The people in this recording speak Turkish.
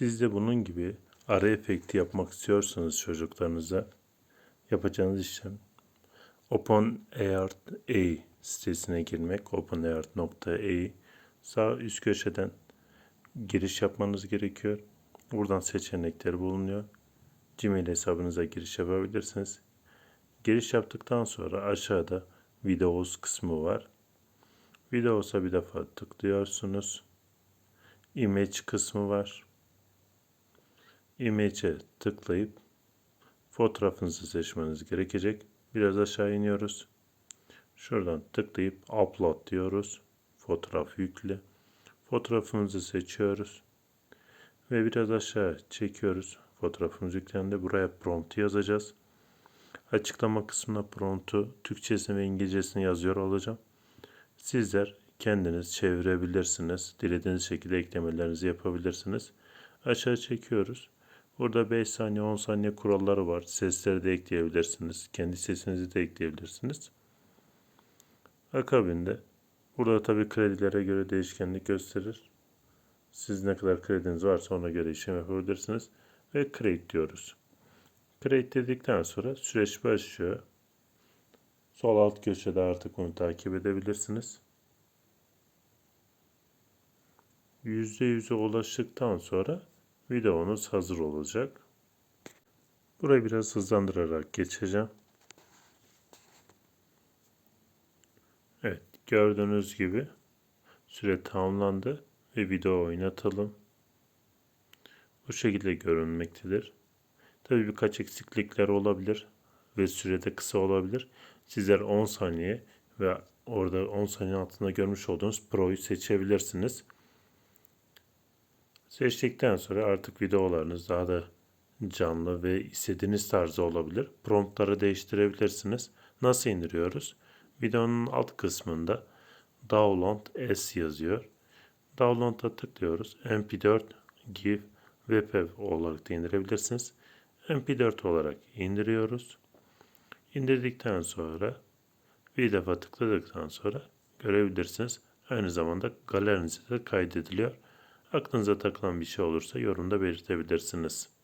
Siz de bunun gibi ara efekti yapmak istiyorsanız çocuklarınıza yapacağınız işlem OpenArt A sitesine girmek. OpenArt.ai sağ üst köşeden giriş yapmanız gerekiyor. Buradan seçenekler bulunuyor. Gmail hesabınıza giriş yapabilirsiniz. Giriş yaptıktan sonra aşağıda Videos kısmı var. Videos'a bir defa tıklıyorsunuz. Image kısmı var. Image'e tıklayıp fotoğrafınızı seçmeniz gerekecek. Biraz aşağı iniyoruz. Şuradan tıklayıp upload diyoruz. Fotoğraf yükle. Fotoğrafımızı seçiyoruz. Ve biraz aşağı çekiyoruz. Fotoğrafımız yüklendi. Buraya prompt yazacağız. Açıklama kısmına promptu Türkçesini ve İngilizcesini yazıyor olacağım. Sizler kendiniz çevirebilirsiniz. Dilediğiniz şekilde eklemelerinizi yapabilirsiniz. Aşağı çekiyoruz. Burada 5 saniye 10 saniye kuralları var. Sesleri de ekleyebilirsiniz. Kendi sesinizi de ekleyebilirsiniz. Akabinde burada tabi kredilere göre değişkenlik gösterir. Siz ne kadar krediniz varsa ona göre işlem yapabilirsiniz. Ve create diyoruz. Create dedikten sonra süreç başlıyor. Sol alt köşede artık onu takip edebilirsiniz. %100'e ulaştıktan sonra videonuz hazır olacak. Burayı biraz hızlandırarak geçeceğim. Evet gördüğünüz gibi süre tamamlandı ve video oynatalım. Bu şekilde görünmektedir. Tabii birkaç eksiklikler olabilir ve sürede kısa olabilir. Sizler 10 saniye ve orada 10 saniye altında görmüş olduğunuz Pro'yu seçebilirsiniz. Seçtikten sonra artık videolarınız daha da canlı ve istediğiniz tarzda olabilir. Promptları değiştirebilirsiniz. Nasıl indiriyoruz? Videonun alt kısmında Download S yazıyor. Download'a tıklıyoruz. MP4, GIF, WebP olarak da indirebilirsiniz. MP4 olarak indiriyoruz. İndirdikten sonra bir defa tıkladıktan sonra görebilirsiniz. Aynı zamanda galerinize de kaydediliyor. Aklınıza takılan bir şey olursa yorumda belirtebilirsiniz.